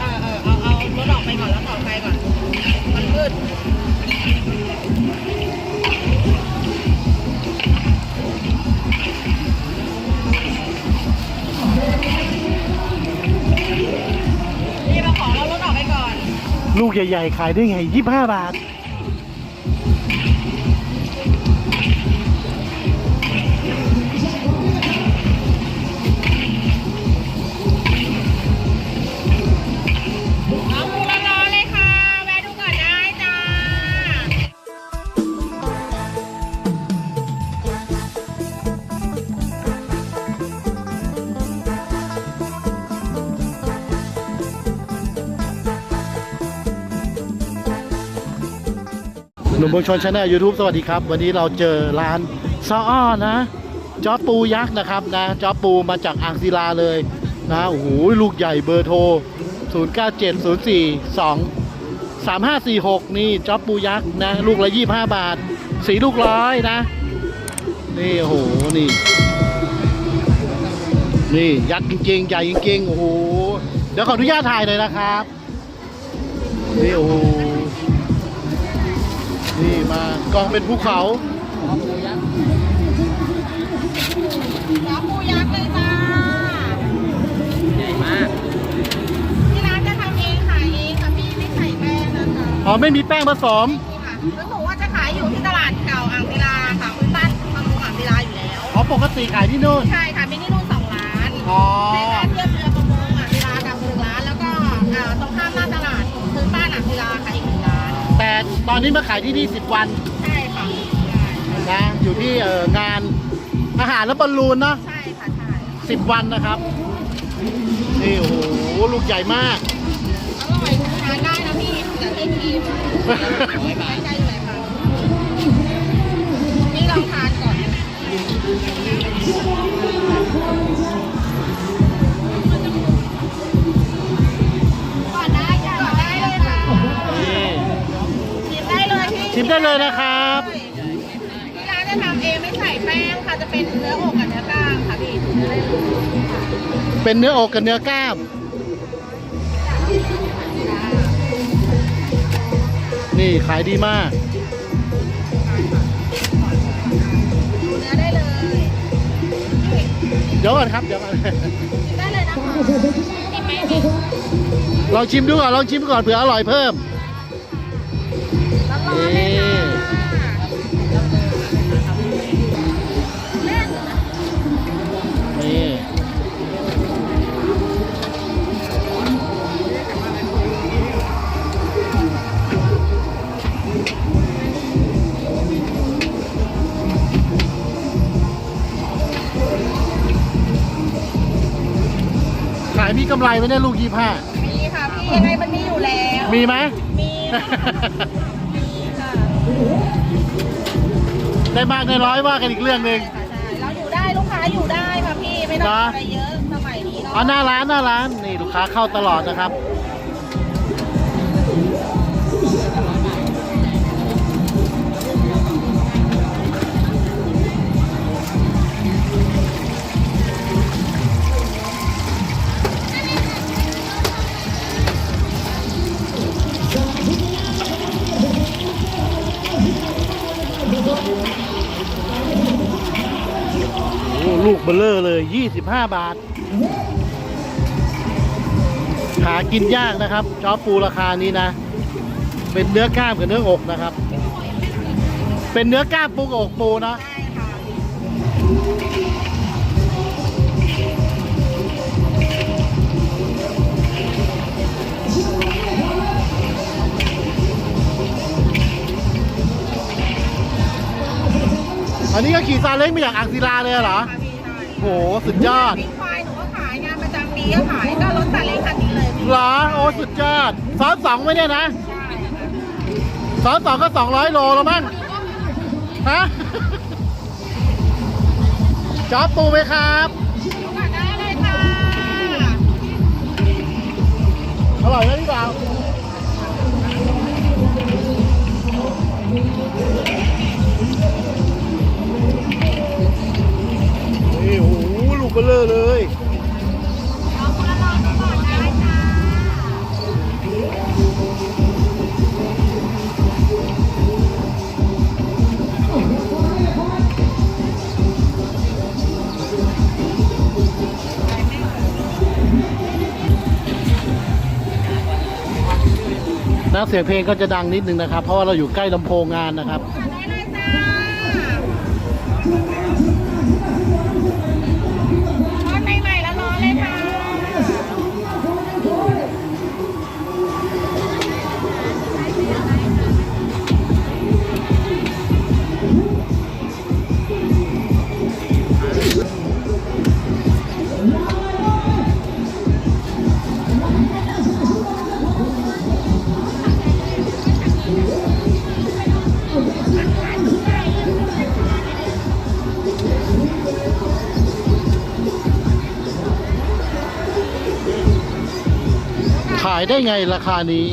เออเออเอาเอารถออกไปก่อนแล้วต่อไปก่อน มันมืดนี่มาขอเรารถออกไปก่อน ลูกใหญ่ ๆ ขายได้ไง 25 บาท มเมืองชนชาแนลยูทูบสวัสดีครับ วันนี้เราเจอร้านซออ้อนะจอปูยักษ์นะครับนะจอปูมาจากอ่างศิลาเลยนะโอ้โหลูกใหญ่เบอร์โทร 0 9 7 0 4 2 3 5 4 6 นี่จอปูยักษ์นะลูกละ 25 บาท สีลูกร้อยนะ นี่โอ้โหนี่ นี่ยักษ์จริงๆ ใหญ่จริงๆ โอ้โห เดี๋ยวขออนุญาตถ่ายหน่อยนะครับ นี่โอ้โห นี่มากองเป็นภูเขาจ้าปูยักษ์เลยจ้า ใหญ่มาก ที่ร้านจะทำเองขายเองค่ะพี่ไม่ใส่แป้งนะคะอ๋อไม่มีแป้งผสมนี่ค่ะซึ่งหนูว่าจะขายอยู่ที่ตลาดเก่าอ่างศิลาค่ะคุณตั้นทำโรงอ่างศิลาอยู่แล้ว อ๋อปกติขายที่นู่น ใช่ ต่ตอนนี้มาขายที่นี่10วันใช่ค่ะใช่นะอยู่ที่เอ่องานอาหารและบอลลูนเนาะใช่ค่ะใช่10วันนะครับ นี่โอ้โหลูกใหญ่มาก อร่อยทานได้นะพี่แต่ให้ครีมไม่บาใจอยู่เลยค่ะนี่ลองทานก่อน ชิมได้เลยนะครับ ที่ร้านจะทำเองไม่ใส่แป้งค่ะ จะเป็นเนื้ออกกับเนื้อกล้างค่ะพี่ชิมได้เลยเป็นเนื้ออกกับเนื้อกล้าม นี่ขายดีมาก ดูเนื้อได้เลย เดี๋ยวก่อนครับ เดี๋ยวก่อนชิมได้เลยนะคะชิมไหมพี่ลองชิมดูก่อน ลองชิมก่อนเผื่ออร่อยเพิ่ม ร้อนๆเลยค่ะนี่ขายมีกำไรไหมเนี่ยลูกยี่ห้ามีค่ะพี่ยังไงมันมีอยู่แล้ว มีไหม มี ค่ะมีค่ะ ได้มากได้ร้อยว่ากันอีกเรื่องหนึ่งใช่ค่ะใช่เราอยู่ได้ลูกค้าอยู่ได้ค่ะพี่ไม่ต้องนะ อะไรเยอะสมัยนี้เนาะอ๋อหน้าร้านหน้าร้านนี่ลูกค้าเข้าตลอดนะครับ บลเลอร์เลย 25 บาท หากินยากนะครับชอปปูราคานี้นะ เป็นเนื้อกล้ามกับเนื้ออกนะครับ เป็นเนื้อกล้ามปูกับอกปูนะอันนี้ก็ขี่ซาเล้งมาจากอ่างศิลาเลยเหรอ โหสุดยอดปิ้งควายหนูก็ขายงานประจำปีก็ขายก็รถซาเล้งคันนี้เลยพี่เหรอโอ้สุดยอดซ้อนสองไม่ได้นะใช่ค่ะซ้อนสองก็200โลแล้วมั้งฮะจอบปูไหมครับดูก่อนได้เลยค่ะอร่อยไหมพี่บ่าว เบลเลยนักเสียงเพลงก็จะดังนิดนึงนะครับ เพราะว่าเราอยู่ใกล้ลำโพงงานนะครับ ขายได้ไงราคานี้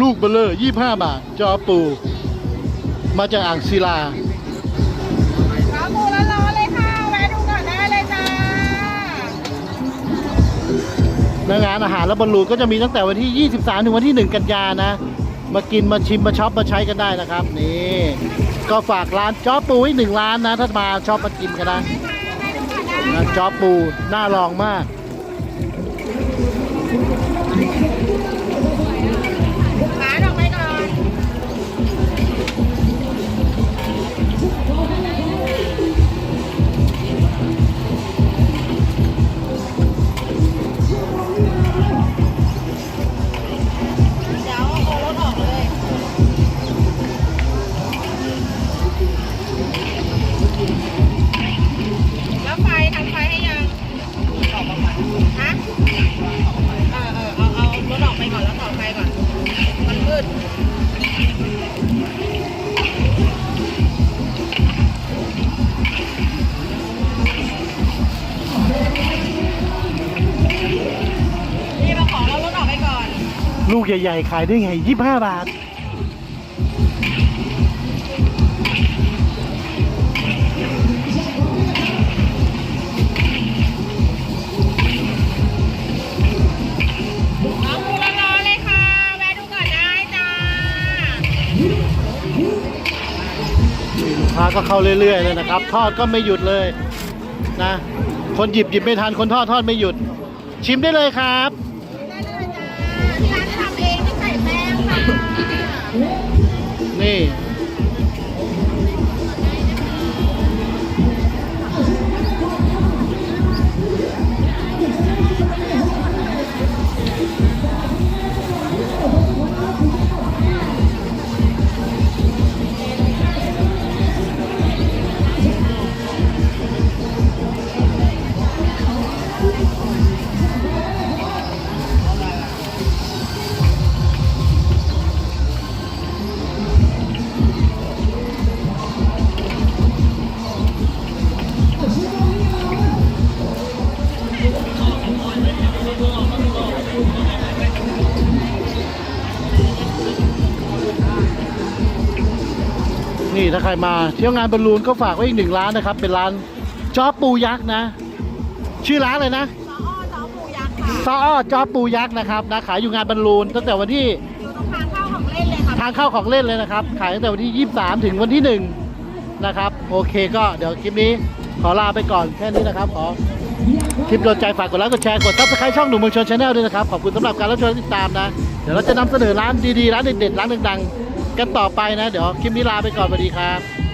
ลูกเบลเลอร์25 บาท จอปู มาจากอ่างศิลาขาหมูร้อนๆเลยค่ะ แวะดูก่อนได้เลยจ้าในงานอาหารและบอลลูนก็จะมีตั้งแต่วันที่ 23 ถึงวันที่ 1 กันยานะ มากินมาชิมมาช็อปมาใช้กันได้นะครับ นี่ ก็ฝากร้านจอปูไว้หนึ่งร้านนะ ถ้ามาช็อปมากินกันนะนะจอปูน่าลองมาก ใหญ่ ๆ ขายได้ไง25บาท เอาหมูร้อนๆเลยค่ะ แวะดูก่อนได้จ้า ลูกค้าก็เข้าเรื่อยๆเลยนะครับ ทอดก็ไม่หยุดเลยนะ คนหยิบหยิบไม่ทันคนทอดทอดไม่หยุด ชิมได้เลยครับ ได้เลยจ้าที่ร้าน นี่ นี่ถ้าใครมาเที่ยวงานบอลลูนก็ฝากไว้อีกหนึ่งร้านนะครับ เป็นร้านจอปูยักษ์นะ ชื่อร้านเลยนะซออ้อซอปูยักษ์ค่ะซออ้อจอปูยักษ์นะครับนะขายอยู่งานบอลลูนตั้งแต่วันที่อยู่ตรงทางเข้าของเล่นเลยค่ะทางเข้าของเล่นเลยนะครับ ขายตั้งแต่วันที่ 23 ถึงวันที่ 1 นะครับ โอเคก็เดี๋ยวคลิปนี้ขอลาไปก่อนแค่นี้นะครับขอคลิปโดนใจฝากกดไลค์กดแชร์กดซับสไครต์ช่องหนุ่มเมืองชนชาแนลด้วยนะครับ ขอบคุณสำหรับการรับชมและติดตามนะ เดี๋ยวเราจะนำเสนอร้านดีๆ ร้านเด็ดๆ ร้านดังๆ กันต่อไปนะ เดี๋ยวคลิปนี้ลาไปก่อนสวัสดีครับ